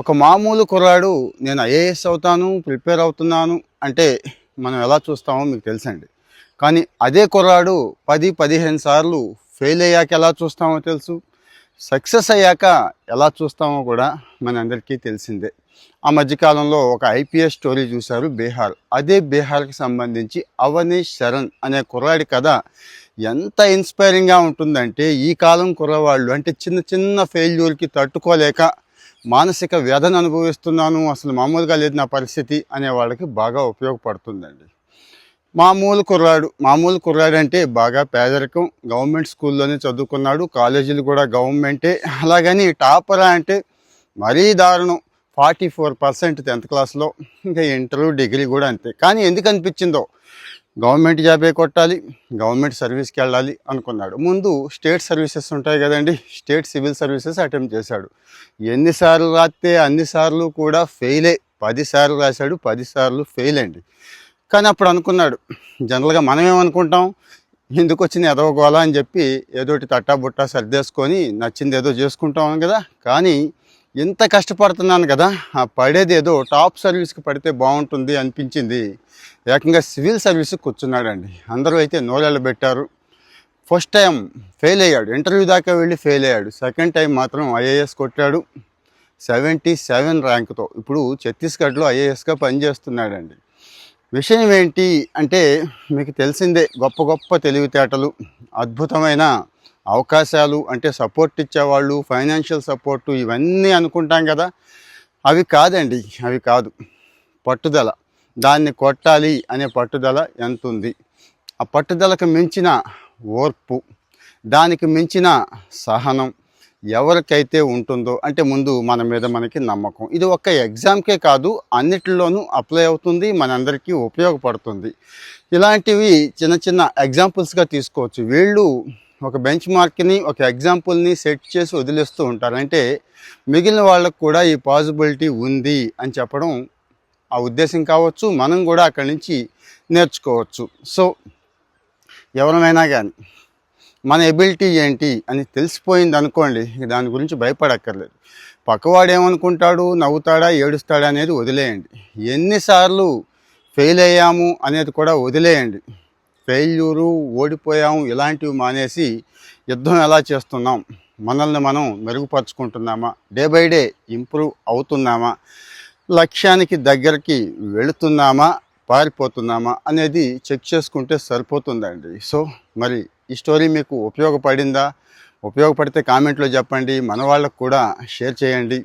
ఒక మామూలు కుర్రాడు నేను ఐఏఎస్ అవుతాను ప్రిపేర్ అవుతున్నాను అంటే మనం ఎలా చూస్తామో మీకు తెలుసండి. కానీ అదే కుర్రాడు పది పదిహేను సార్లు ఫెయిల్ అయ్యాక ఎలా చూస్తామో తెలుసు. సక్సెస్ అయ్యాక ఎలా చూస్తామో కూడా మనందరికీ తెలిసిందే. ఆ మధ్యకాలంలో ఒక ఐపీఎస్ స్టోరీ చూశారు బీహార్ అదే బీహార్కి సంబంధించి అవనీష్ శరణ్ అనే కుర్రాడి కథ ఎంత ఇన్స్పైరింగ్గా ఉంటుందంటే ఈ కాలం కుర్రవాళ్ళు అంటే చిన్న చిన్న ఫెయిల్యూర్కి తట్టుకోలేక మానసిక వ్యధను అనుభవిస్తున్నాను అసలు మామూలుగా లేదు నా పరిస్థితి అనే వాళ్ళకి బాగా ఉపయోగపడుతుందండి. మామూలు కుర్రాడు మామూలు కుర్రాడు అంటే బాగా పేదరికం. గవర్నమెంట్ స్కూల్లోనే చదువుకున్నాడు కాలేజీలు కూడా గవర్నమెంటే. అలాగని టాపరా అంటే మరీ దారుణం. ఫార్టీ ఫోర్ పర్సెంట్ టెన్త్ క్లాస్లో ఇంకా ఇంటర్ డిగ్రీ కూడా అంతే. కానీ ఎందుకు అనిపించిందో గవర్నమెంట్ జాబే కొట్టాలి గవర్నమెంట్ సర్వీస్కి వెళ్ళాలి అనుకున్నాడు. ముందు స్టేట్ సర్వీసెస్ ఉంటాయి కదండి స్టేట్ సివిల్ సర్వీసెస్ అటెంప్ట్ చేశాడు. ఎన్నిసార్లు రాస్తే అన్నిసార్లు కూడా ఫెయిలే. పదిసార్లు రాశాడు పదిసార్లు ఫెయిల్ అండి. కానీ అప్పుడు అనుకున్నాడు జనరల్గా మనం ఏమనుకుంటాం? ఎందుకు వచ్చింది ఎదవగోలా అని చెప్పి ఏదోటి తట్టా బుట్టా సర్దేసుకొని నచ్చింది ఏదో చేసుకుంటాం కదా. కానీ ఎంత కష్టపడుతున్నాను కదా ఆ పడేది ఏదో టాప్ సర్వీస్కి పడితే బాగుంటుంది అనిపించింది. ఏకంగా సివిల్ సర్వీస్ కూర్చున్నాడండి. అందరూ అయితే నోరెళ్ళ పెట్టారు ఫస్ట్ టైం ఫెయిల్ అయ్యాడు. ఇంటర్వ్యూ దాకా వెళ్ళి ఫెయిల్ అయ్యాడు. సెకండ్ టైం మాత్రం ఐఏఎస్ కొట్టాడు. సెవెంటీ సెవెన్ ర్యాంక్తో. ఇప్పుడు ఛత్తీస్గఢ్లో ఐఏఎస్గా పనిచేస్తున్నాడండి. విషయం ఏంటి అంటే మీకు తెలిసిందే గొప్ప గొప్ప తెలివితేటలు అద్భుతమైన అవకాశాలు అంటే సపోర్ట్ ఇచ్చేవాళ్ళు ఫైనాన్షియల్ సపోర్టు ఇవన్నీ అనుకుంటాం కదా. అవి కాదండి అవి కాదు. పట్టుదల. దాన్ని కొట్టాలి అనే పట్టుదల ఎంత ఉంది ఆ పట్టుదలకు మించిన ఓర్పు దానికి మించిన సహనం ఎవరికైతే ఉంటుందో అంటే ముందు మన మీద మనకి నమ్మకం. ఇది ఒక్క ఎగ్జామ్కే కాదు అన్నిటిలోనూ అప్లై అవుతుంది మనందరికీ ఉపయోగపడుతుంది. ఇలాంటివి చిన్న చిన్న ఎగ్జాంపుల్స్గా తీసుకోవచ్చు. వీళ్ళు ఒక బెంచ్ మార్క్ని ఒక ఎగ్జాంపుల్ని సెట్ చేసి వదిలేస్తూ ఉంటారు. అంటే మిగిలిన వాళ్ళకు కూడా ఈ పాసిబిలిటీ ఉంది అని చెప్పడం ఆ ఉద్దేశం కావచ్చు. మనం కూడా అక్కడి నుంచి నేర్చుకోవచ్చు. సో ఎవరమైనా కానీ మన ఎబిలిటీ ఏంటి అని తెలిసిపోయింది అనుకోండి దాని గురించి భయపడక్కర్లేదు. పక్కవాడు ఏమనుకుంటాడు నవ్వుతాడా ఏడుస్తాడా అనేది వదిలేయండి. ఎన్నిసార్లు ఫెయిల్ అయ్యాము అనేది కూడా వదిలేయండి. ఫెయిల్యూరు ఓడిపోయాం ఇలాంటివి మానేసి యుద్ధం ఎలా చేస్తున్నాం? మనల్ని మనం మెరుగుపరుచుకుంటున్నామా? డే బై డే ఇంప్రూవ్ అవుతున్నామా? లక్ష్యానికి దగ్గరికి వెళుతున్నామా? పారిపోతున్నామా? అనేది చెక్ చేసుకుంటే సరిపోతుందండి. సో మరి ఈ స్టోరీ మీకు ఉపయోగపడిందా? ఉపయోగపడితే కామెంట్లో చెప్పండి. మన వాళ్ళకు కూడా షేర్ చేయండి.